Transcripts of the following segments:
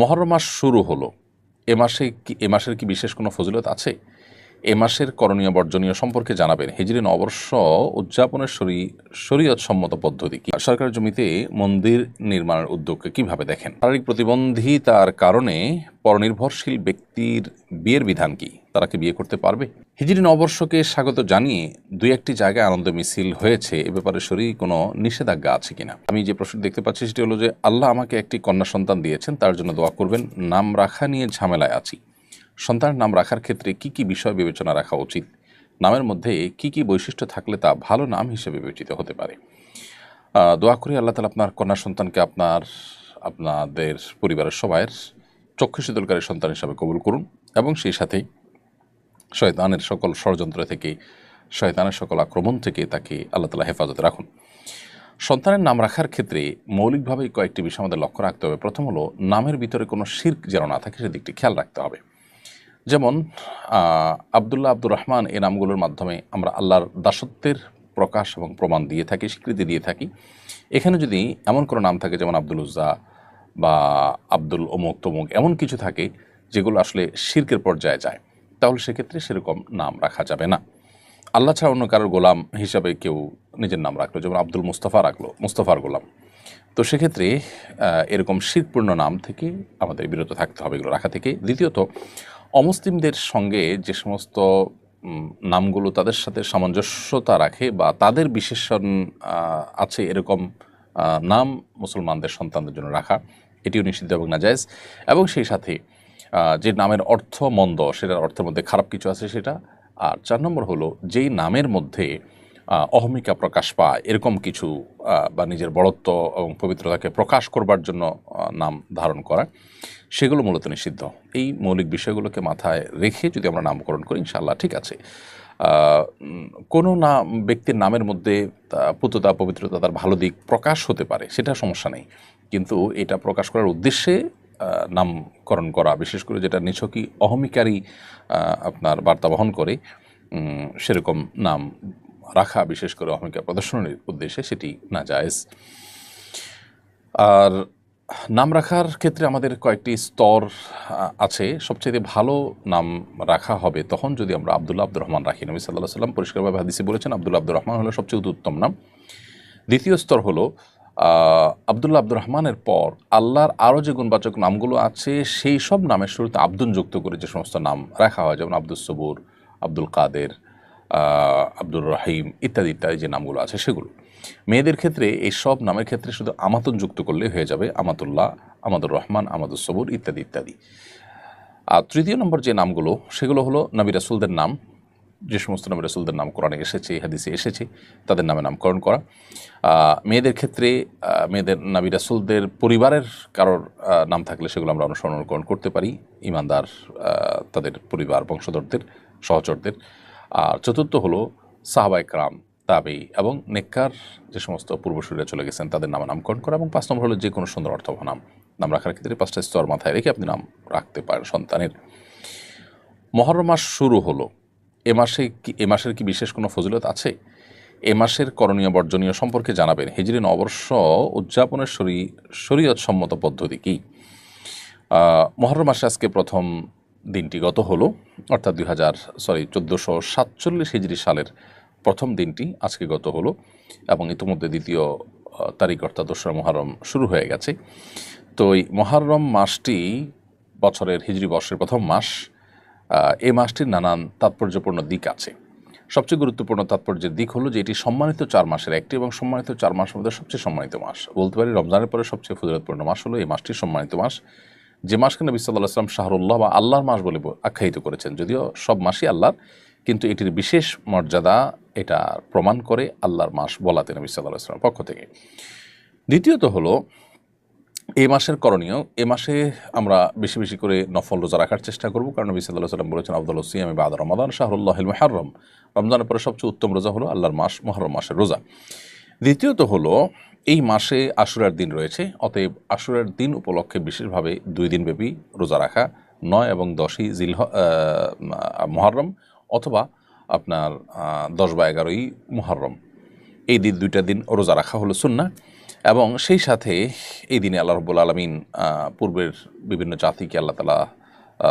মহরম মাস শুরু হলো। এ মাসে কি এ মাসের কি বিশেষ কোনো ফজিলত আছে? এ মাসের করণীয় বর্জনীয় সম্পর্কে জানাবেন হিজরি নবর্ষ উদযাপনের শরী শরীয়ত সম্মত পদ্ধতি কি? সরকারের জমিতে মন্দির নির্মাণের উদ্যোগকে কীভাবে দেখেন? শারীরিক প্রতিবন্ধী তার কারণে পরনির্ভরশীল ব্যক্তির বিয়ের বিধান কি? তারা কি বিয়ে করতে পারবে? হিজরি নববর্ষকে স্বাগত জানিয়ে দুই একটি জায়গায় আনন্দ মিছিল হয়েছে। এ ব্যাপারে শরীর কোনো নিষেধাজ্ঞা আছে কিনা? আমি যে প্রশ্ন দেখতে পাচ্ছি সেটি হলো যে, আল্লাহ আমাকে একটি কন্যা সন্তান দিয়েছেন, তার জন্য দোয়া করবেন। নাম রাখা নিয়ে ঝামেলায় আছি। সন্তানের নাম রাখার ক্ষেত্রে কি কি বিষয় বিবেচনা রাখা উচিত? নামের মধ্যে কি কি বৈশিষ্ট্য থাকলে তা ভালো নাম হিসেবে বিবেচিত হতে পারে? দোয়া করি আল্লাহ তালা আপনার কন্যা সন্তানকে আপনার, আপনাদের পরিবারের সবাইয়ের চক্ষু শীতলকারী সন্তান হিসাবে কবুল করুন এবং সেই সাথেই শয়তানের সকল ষড়যন্ত্র থেকে, শয়তানের সকল আক্রমণ থেকে তাকে আল্লাহ তালা হেফাজতে রাখুন। সন্তানের নাম রাখার ক্ষেত্রে মৌলিকভাবেই কয়েকটি বিষয় আমাদের লক্ষ্য রাখতে হবে। প্রথম হলো, নামের ভিতরে কোনো শির্ক যেন না থাকে, সেদিকটি খেয়াল রাখতে হবে। যেমন আবদুল্লাহ আব্দুর রহমান এই নামগুলোর মাধ্যমে আমরা আল্লাহর দাসত্বের প্রকাশ এবং প্রমাণ দিয়ে থাকি, স্বীকৃতি দিয়ে থাকি। এখানে যদি এমন কোনো নাম থাকে, যেমন আব্দুল উজ্জা বা আব্দুল অমুক তমুক, এমন কিছু থাকে, যেগুলো আসলে শির্কের পর্যায়ে যায়। তাহলে সেক্ষেত্রে সেরকম নাম রাখা যাবে না। আল্লাহ ছাড়া অন্য কারোর গোলাম হিসাবে কেউ নিজের নাম রাখল, যেমন আব্দুল মুস্তফা রাখল, মুস্তফার গোলাম। তো সেক্ষেত্রে এরকম শীতপূর্ণ নাম থেকে আমাদের বিরত থাকতে হবে এগুলো রাখা থেকে। দ্বিতীয়ত, অমুসলিমদের সঙ্গে যে সমস্ত নামগুলো তাদের সাথে সামঞ্জস্যতা রাখে বা তাদের বিশেষণ আছে এরকম নাম মুসলমানদের সন্তানদের জন্য রাখা, এটিও নিষিদ্ধ এবং নাজায়জ। এবং সেই সাথে যে নামের অর্থ মন্দ, সেটার অর্থের মধ্যে খারাপ কিছু আছে সেটা। আর চার নম্বর হলো, যেই নামের মধ্যে অহমিকা প্রকাশ পায়, এরকম কিছু বা নিজের বড়ত্ব এবং পবিত্রতাকে প্রকাশ করবার জন্য নাম ধারণ করা, সেগুলো মূলত নিষিদ্ধ। এই মৌলিক বিষয়গুলোকে মাথায় রেখে যদি আমরা নামকরণ করি ইনশাল্লাহ ঠিক আছে। কোনো নাম ব্যক্তির নামের মধ্যে পুততা, পবিত্রতা, তার ভালো দিক প্রকাশ হতে পারে, সেটা সমস্যা নেই। কিন্তু এটা প্রকাশ করার উদ্দেশ্যে নামকরণ করা, বিশেষ করে যেটা নিছকই অহমিকারী আপনার বার্তা বহন করে সেরকম নাম রাখা, বিশেষ করে অহমিকা প্রদর্শনের উদ্দেশ্যে সেটি না জায়েজ। আর নাম রাখার ক্ষেত্রে আমাদের কয়েকটি স্তর আছে। সবচেয়ে ভালো নাম রাখা হবে তখন যদি আমরা আবদুল্লাহ আব্দুর রহমান রাখি। নবী সাল্লাহ সাল্লাম পরিষ্কারভাবে হাদিসে বলেছেন, আবদুল্লাহ আব্দুর রহমান হলো সবচেয়ে উত্তম নাম। দ্বিতীয় স্তর হলো আবদুল্লাহ আব্দুর রহমানের পর আল্লাহর আরও যে গুণবাচক নামগুলো আছে, সেই সব নামের শুরুতে আব্দুল যুক্ত করে যে সমস্ত নাম রাখা হয়, যেমন আব্দুল সবুর, আব্দুল কাদের আব্দুর রহিম ইত্যাদি ইত্যাদি যে নামগুলো আছে সেগুলো। মেয়েদের ক্ষেত্রে এই সব নামের ক্ষেত্রে শুধু আমাতন যুক্ত করলেই হয়ে যাবে, আমাতুল্লাহ, আমাদুর রহমান আমাদুর সবুর ইত্যাদি ইত্যাদি। আর তৃতীয় নম্বর যে নামগুলো, সেগুলো হলো নবী রাসুলদের নাম যে সমস্ত নামে রাসুলদের নাম কোরআনে এসেছে হাদিসে এসেছে, তাদের নামে নামকরণ করা। মেয়েদের ক্ষেত্রে মেয়েদের নাবি রাসুলদের পরিবারের কারোর নাম থাকলে সেগুলো আমরা অনুসরণ অনুকরণ করতে পারি, ইমানদার তাদের পরিবার, বংশধরদের, সহচরদের। আর চতুর্থ হলো সাহাবাই ক্রাম তাবি এবং নেককার যে সমস্ত পূর্বসূরীরা চলে গেছেন, তাদের নামে নামকরণ করা এবং পাঁচ নম্বর হলো যে কোনো সুন্দর অর্থবহ নাম। নাম রাখার ক্ষেত্রে পাঁচটা স্তর মাথায় রেখে আপনি নাম রাখতে পারেন সন্তানের। মহরম মাস শুরু হলো। এ মাসে কি এ মাসের কি বিশেষ কোনো ফজিলত আছে? এ মাসের করণীয় বর্জনীয় সম্পর্কে জানাবেন। হিজরি নববর্ষ উদযাপনের শরী শরীয়ত সম্মত পদ্ধতি কী? মহরম মাসে আজকে প্রথম দিনটি গত হলো, অর্থাৎ দুই হাজার সরি, চোদ্দোশো সাতচল্লিশ হিজরি সালের প্রথম দিনটি আজকে গত হলো এবং ইতিমধ্যে দ্বিতীয় তারিখ অর্থাৎ দোসরা মহরম শুরু হয়ে গেছে। তো এই মহরম মাসটি বছরের হিজরি বর্ষের প্রথম মাস। এই মাসটির নানান তাৎপর্যপূর্ণ দিক আছে। সবচেয়ে গুরুত্বপূর্ণ তাৎপর্যের দিক হলো যে এটি সম্মানিত চার মাসের একটি এবং সম্মানিত চার মাসের মধ্যে সবচেয়ে সম্মানিত মাস। বলতে পারি রমজানের পরে সবচেয়ে ফজিলতপূর্ণ মাস হলো এই মাসটি সম্মানিত মাস। যে মাসকে নবী সাল্লাহ আসলাম শাহরুল্লাহ বা আল্লাহর মাস বলে আখ্যায়িত করেছেন, যদিও সব মাসই আল্লাহর, কিন্তু এটির বিশেষ মর্যাদা এটা প্রমাণ করে আল্লাহর মাস বলাতে নবী সাল্লাহ আসলামের পক্ষ থেকে। দ্বিতীয়ত হলো এই মাসের করণীয়, এ মাসে আমরা বেশি বেশি করে নফল রোজা রাখার চেষ্টা করব। কারণ নবী সাল্লাহ সাল্লাম বলেছেন আব্দুল সিয়াম বাদ রমাদান শাহরুল্লাহ মেহারম রমজানের পরে সবচেয়ে উত্তম রোজা হলো আল্লাহর মাস মহরম মাসের রোজা। দ্বিতীয়ত হলো, এই মাসে আশুরার দিন রয়েছে, অতএব আশুরার দিন উপলক্ষে বিশেষভাবে দুই দিন ব্যাপী রোজা রাখা, নয় এবং দশই জিল মহরম অথবা আপনার দশ বা এগারোই মুহররম। এই দিন দুইটা দিন রোজা রাখা হলো সুন্না এবং সেই সাথে এই দিনে আল্লাহ রব্বুল আলমিন পূর্বের বিভিন্ন জাতিকে আল্লাহ তালা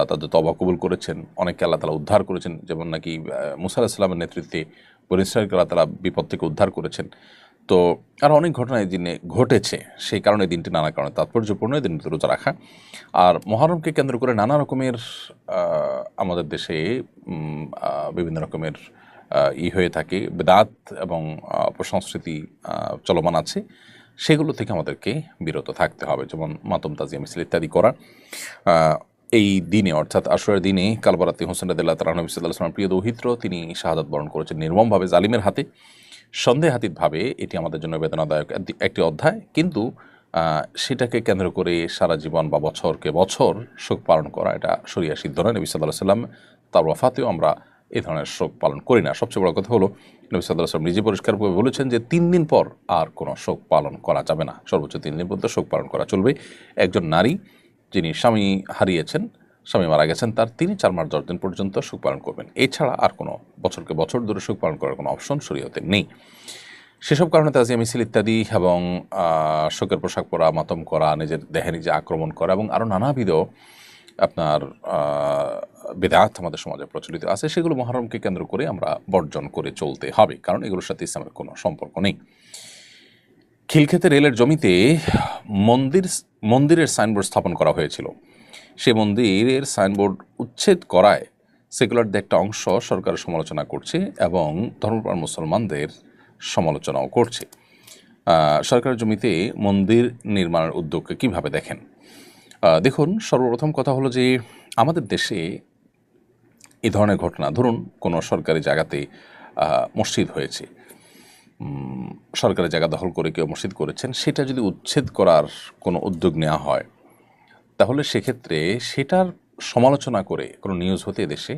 তাদের তবা কবুল করেছেন অনেককে আল্লাহ তালা উদ্ধার করেছেন যেমন নাকি আহ, মুসা আলাহিসাল্লামের নেতৃত্বে বনি ইসরায়েলকে আল্লাহ তালা বিপদ থেকে উদ্ধার করেছেন। তো আর অনেক ঘটনা এই দিনে ঘটেছে সেই কারণে দিনটি নানা কারণে তাৎপর্যপূর্ণ এই দিনটি রোজা রাখা। আর মহরমকে কেন্দ্র করে নানা রকমের আমাদের দেশে বিভিন্ন রকমের ই হয়ে থাকে বেদাত এবং অপসংস্কৃতি চলমান আছে। সেগুলো থেকে আমাদেরকে বিরত থাকতে হবে, যেমন মাতম তাজিয়া মিছিল ইত্যাদি করা এই দিনে, অর্থাৎ আসরের দিনে কালবরাতি হোসেন রাদিল্লাহ তালানবী সাল্লাহ প্রিয় দৌহিত্র, তিনি শাহাদাত বরণ করেছেন নির্মমভাবে জালিমের হাতে। সন্দেহাতীতভাবে এটি আমাদের জন্য বেদনাদায়ক একটি- একটি অধ্যায়, কিন্তু সেটাকে কেন্দ্র করে সারা জীবন বা বছরকে বছর শোক পালন করা, এটা সরিয়া সিদ্ধ নয়। নবী সাল্লাহ সাল্লাম তার ওয়াফাতেও আমরা এই ধরনের শোক পালন করি না। সবচেয়ে বড় কথা হলো, নবী সাল্লাম নিজে পরিষ্কারভাবে বলেছেন যে তিন দিন পর আর কোনো শোক পালন করা যাবে না। সর্বোচ্চ তিন দিন পর্যন্ত শোক পালন করা চলবে। একজন নারী যিনি স্বামী হারিয়েছেন, স্বামী মারা গেছেন, তার তিনি চার মাস দশ দিন পর্যন্ত শোক পালন করবেন। এছাড়া আর কোনো বছরকে বছর ধরে শোক পালন করার কোনো অপশন শরীয়তে নেই। সেসব কারণে তাজিয়া মিছিল ইত্যাদি এবং শোকের পোশাক পরা, মাতম করা, নিজের দেহে নিজে আক্রমণ করা এবং আরও নানাবিধ আপনার বেদাত আমাদের সমাজে প্রচলিত আছে সেগুলো মহরমকে কেন্দ্র করে আমরা বর্জন করে চলতে হবে কারণ এগুলোর সাথে ইসলামের কোনো সম্পর্ক নেই। খিলক্ষেতে রেলের জমিতে মন্দির মন্দিরের সাইনবোর্ড স্থাপন করা হয়েছিল। সে মন্দিরের সাইনবোর্ড উচ্ছেদ করায় সেকুলারদের একটা অংশ সরকার সমালোচনা করছে এবং ধর্মপ্রাণ মুসলমানদের সমালোচনাও করছে। আহ, সরকারের জমিতে মন্দির নির্মাণের উদ্যোগকে কীভাবে দেখেন? দেখুন সর্বপ্রথম কথা হলো যে আমাদের দেশে এই ধরনের ঘটনা। ধরুন, কোনো সরকারি জায়গাতে মসজিদ হয়েছে। সরকারি জায়গা দখল করে কেউ মসজিদ করেছেন, সেটা যদি উচ্ছেদ করার কোনো উদ্যোগ নেওয়া হয়, তাহলে সেক্ষেত্রে সেটার সমালোচনা করে কোনো নিউজ হতে দেশে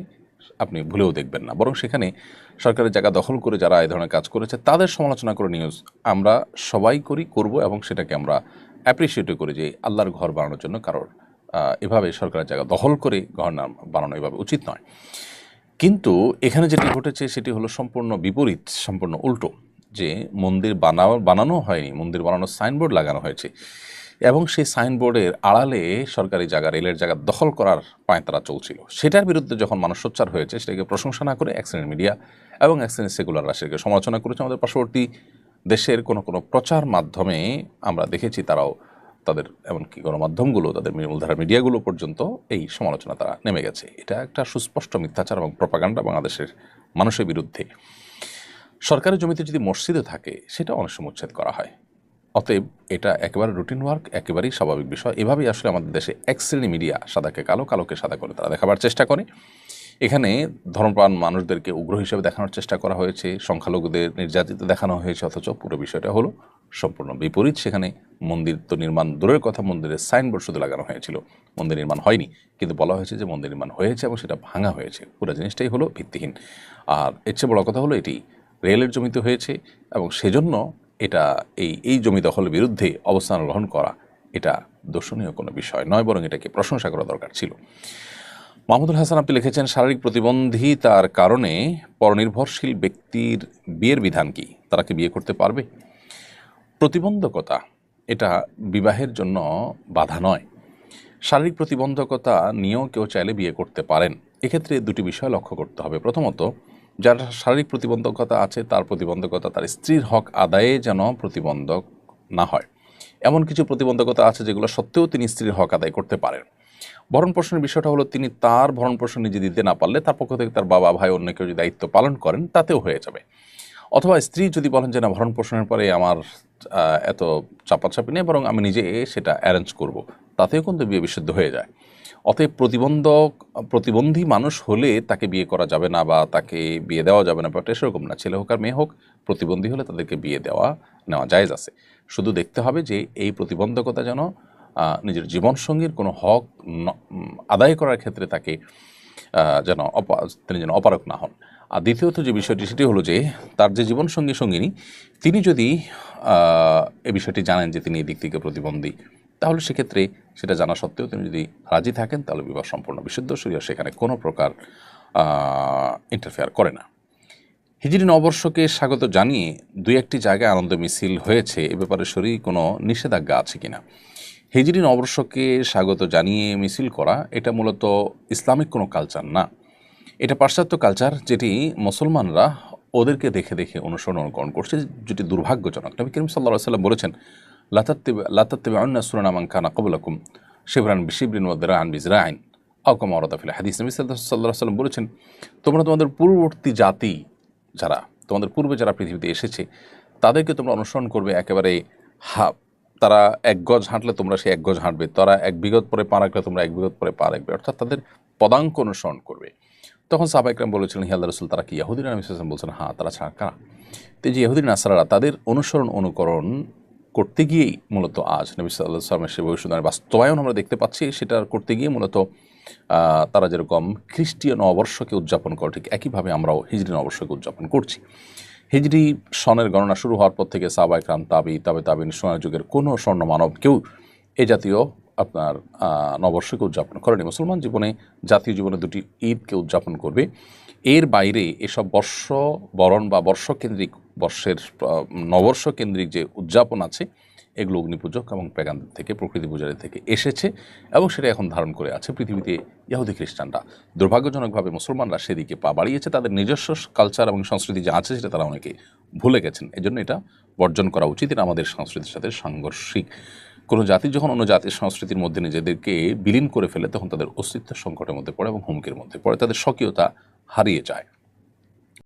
আপনি ভুলেও দেখবেন না। বরং সেখানে সরকারের জায়গা দখল করে যারা এই ধরনের কাজ করেছে, তাদের সমালোচনা করে নিউজ আমরা সবাই করি, করব এবং সেটাকে আমরা অ্যাপ্রিসিয়েটও করি যে আল্লাহর ঘর বানানোর জন্য কারোর এভাবে সরকারের জায়গা দখল করে ঘর না বানানো এভাবে উচিত নয়। কিন্তু এখানে যেটি ঘটেছে সেটি হলো সম্পূর্ণ বিপরীত, সম্পূর্ণ উল্টো, যে মন্দির বানানো বানানো হয়নি, মন্দির বানানোর সাইনবোর্ড লাগানো হয়েছে এবং সেই সাইনবোর্ডের আড়ালে সরকারি জায়গা, রেলের জায়গা দখল করার পায়তারা চলছিল। সেটার বিরুদ্ধে যখন মানুষ সোচ্চার হয়েছে, সেটাকে প্রশংসা না করে অ্যাক্সিডেন্ট মিডিয়া এবং অ্যাক্সিডেন্ট সেকুলাররা সেটাকে সমালোচনা করেছে। আমাদের পার্শ্ববর্তী দেশের কোনো কোনো প্রচার মাধ্যমে আমরা দেখেছি তারাও তাদের এমনকি গণমাধ্যমগুলো, তাদের মূলধারা মিডিয়াগুলো পর্যন্ত এই সমালোচনা তারা নেমে গেছে। এটা একটা সুস্পষ্ট মিথ্যাচার এবং প্রপাগান্ডা বাংলাদেশের মানুষের বিরুদ্ধে। সরকারি জমিতে যদি মসজিদে থাকে, সেটা অনেক সময় উচ্ছেদ করা হয়। অতএব এটা একেবারে রুটিন ওয়ার্ক, একেবারেই স্বাভাবিক বিষয়। এভাবেই আসলে আমাদের দেশে এক শ্রেণি মিডিয়া সাদাকে কালো, কালোকে সাদা করে তারা দেখাবার চেষ্টা করে। এখানে ধর্মপ্রাণ মানুষদেরকে উগ্র হিসেবে দেখানোর চেষ্টা করা হয়েছে, সংখ্যালঘুদের নির্যাতিত দেখানো হয়েছে, অথচ পুরো বিষয়টা হলো সম্পূর্ণ বিপরীত। সেখানে মন্দির তো নির্মাণ, দূরের কথা মন্দিরের সাইনবোর্ড শুধু লাগানো হয়েছিল। মন্দির নির্মাণ হয়নি, কিন্তু বলা হয়েছে যে মন্দির নির্মাণ হয়েছে এবং সেটা ভাঙা হয়েছে। পুরো জিনিসটাই হলো ভিত্তিহীন। আর এর চেয়ে বড় কথা হলো এটি রেলের জমিতে হয়েছে এবং সেজন্য এটা এই এই জমি দখলের বিরুদ্ধে অবস্থান গ্রহণ করা এটা দর্শনীয় কোনো বিষয় নয়, বরং এটাকে প্রশংসা করা দরকার ছিল। মাহমুদুল হাসান, আপনি লিখেছেন, শারীরিক প্রতিবন্ধিতার কারণে পরনির্ভরশীল ব্যক্তির বিয়ের বিধান কি? তারা কি বিয়ে করতে পারবে? প্রতিবন্ধকতা, এটা বিবাহের জন্য বাধা নয়। শারীরিক প্রতিবন্ধকতা নিয়েও কেউ চাইলে বিয়ে করতে পারেন। এক্ষেত্রে দুটি বিষয় লক্ষ্য করতে হবে। প্রথমত, যার শারীরিক প্রতিবন্ধকতা আছে, তার প্রতিবন্ধকতা তার স্ত্রীর হক আদায়ে যেন প্রতিবন্ধক না হয়। এমন কিছু প্রতিবন্ধকতা আছে যেগুলো সত্ত্বেও তিনি স্ত্রীর হক আদায় করতে পারেন। ভরণ পোষণের বিষয়টা হলো তিনি তার ভরণ পোষণ নিজে দিতে না পারলে তার পক্ষ থেকে তার বাবা, ভাই, অন্য কেউ যদি দায়িত্ব পালন করেন, তাতেও হয়ে যাবে। অথবা স্ত্রী যদি বলেন যে, না ভরণ পোষণের পরে আমার এত চাপাচাপি নেই, বরং আমি নিজে সেটা অ্যারেঞ্জ করব। তাতেও কিন্তু বিয়ে বিশুদ্ধ হয়ে যায়। অতএব প্রতিবন্ধক, প্রতিবন্ধী মানুষ হলে তাকে বিয়ে করা যাবে না বা তাকে বিয়ে দেওয়া যাবে না ব্যাপারটা সেরকম না। ছেলে হোক আর মেয়ে হোক, প্রতিবন্ধী হলে তাদেরকে বিয়ে দেওয়া নেওয়া জায়েজ আছে। শুধু দেখতে হবে যে, এই প্রতিবন্ধকতা যেন নিজের জীবনসঙ্গীর কোনো হক আদায় করার ক্ষেত্রে তাকে যেন তিনি যেন অপারক না হন। আর দ্বিতীয়ত যে বিষয়টি, সেটি হলো যে তার যে জীবনসঙ্গী সঙ্গিনী, তিনি যদি এ বিষয়টি জানেন যে তিনি এই দিক থেকে প্রতিবন্ধী, তাহলে সেক্ষেত্রে সেটা জানা সত্ত্বেও তিনি যদি রাজি থাকেন, তাহলে বিবাহ সম্পূর্ণ বিশুদ্ধ শরীর সেখানে কোনো প্রকার ইন্টারফেয়ার করে না। হিজরি নববর্ষকে স্বাগত জানিয়ে দুই একটি জায়গায় আনন্দ মিছিল হয়েছে। এ ব্যাপারে শরীর কোনো নিষেধাজ্ঞা আছে কিনা? হিজরি নববর্ষকে স্বাগত জানিয়ে মিছিল করা এটা মূলত ইসলামিক কোনো কালচার না। এটা পাশ্চাত্য কালচার যেটি মুসলমানরা ওদেরকে দেখে দেখে অনুসরণ অনুকরণ করছে, যেটি দুর্ভাগ্যজনক। নবী করিম সাল্লাহ সাল্লাম বলেছেন লাতাত্তেবে অন্য সুরানামান খানা কবলাকুম শিবরান বিশিবরিন ওদরান বিজরাইন। আউকাম অরদাফিল হাদিস। নবী সাল্লাহ সাল্লাম বলেছেন, তোমরা তোমাদের পূর্ববর্তী জাতি যারা, তোমাদের পূর্বে যারা পৃথিবীতে এসেছে, তাদেরকে তোমরা অনুসরণ করবে একেবারে হা তারা এক গজ হাঁটলে তোমরা সেই এক গজ হাঁটবে, তারা এক বিগত পরে পা রাখলে তোমরা এক বিগত পরে পা রাখবে, অর্থাৎ তাদের পদাঙ্ক অনুসরণ করবে। তখন সাহাবাইকরাম বলেছিলেন হিয়াল্লা রসুল, তারা কি ইয়াহুদিন আমি বলছেন? হ্যাঁ তারা ছাড়া কারা? তো যে ইহুদিন নাসারারা, তাদের অনুসরণ অনুকরণ করতে গিয়েই মূলত আজ নবী সাল্লাহ সাল্লামের সে ভবিষ্যৎ বাস্তবায়ন আমরা দেখতে পাচ্ছি, সেটা করতে গিয়ে মূলত তারা যেরকম খ্রিস্টীয় নববর্ষকে উদযাপন করে, ঠিক একইভাবে আমরাও হিজরি নববর্ষকে উদযাপন করছি। হিজরি সনের গণনা শুরু হওয়ার পর থেকে সাবাইকরাম তাবি, তবে তাবিন সোনার যুগের কোনো স্বর্ণ মানব কেউ এ জাতীয় আপনার নবর্ষকে উদযাপন করেনি। মুসলমান জীবনে, জাতীয় জীবনে দুটি ঈদকে উদযাপন করবে। এর বাইরে এসব বর্ষ বরণ বা বর্ষকেন্দ্রিক, বর্ষের নবর্ষকেন্দ্রিক কেন্দ্রিক যে উদযাপন আছে এগুলো অগ্নিপূজক এবং পেগান থেকে, প্রকৃতি পূজারী থেকে এসেছে এবং সেটা এখন ধারণ করে আছে পৃথিবীতে ইহুদি খ্রিস্টানরা। দুর্ভাগ্যজনকভাবে মুসলমানরা সেদিকে পা বাড়িয়েছে, তাদের নিজস্ব কালচার এবং সংস্কৃতি যা আছে সেটা তারা অনেকে ভুলে গেছেন। এজন্য এটা বর্জন করা উচিত, এটা আমাদের সংস্কৃতির সাথে সাংঘর্ষিক। কোনো জাতি যখন অন্য জাতির সংস্কৃতির মধ্যে নিজেদেরকে বিলীন করে ফেলে, তখন তাদের অস্তিত্ব সংকটের মধ্যে পড়ে এবং হুমকির মধ্যে পড়ে, তাদের স্বকীয়তা হারিয়ে যায়।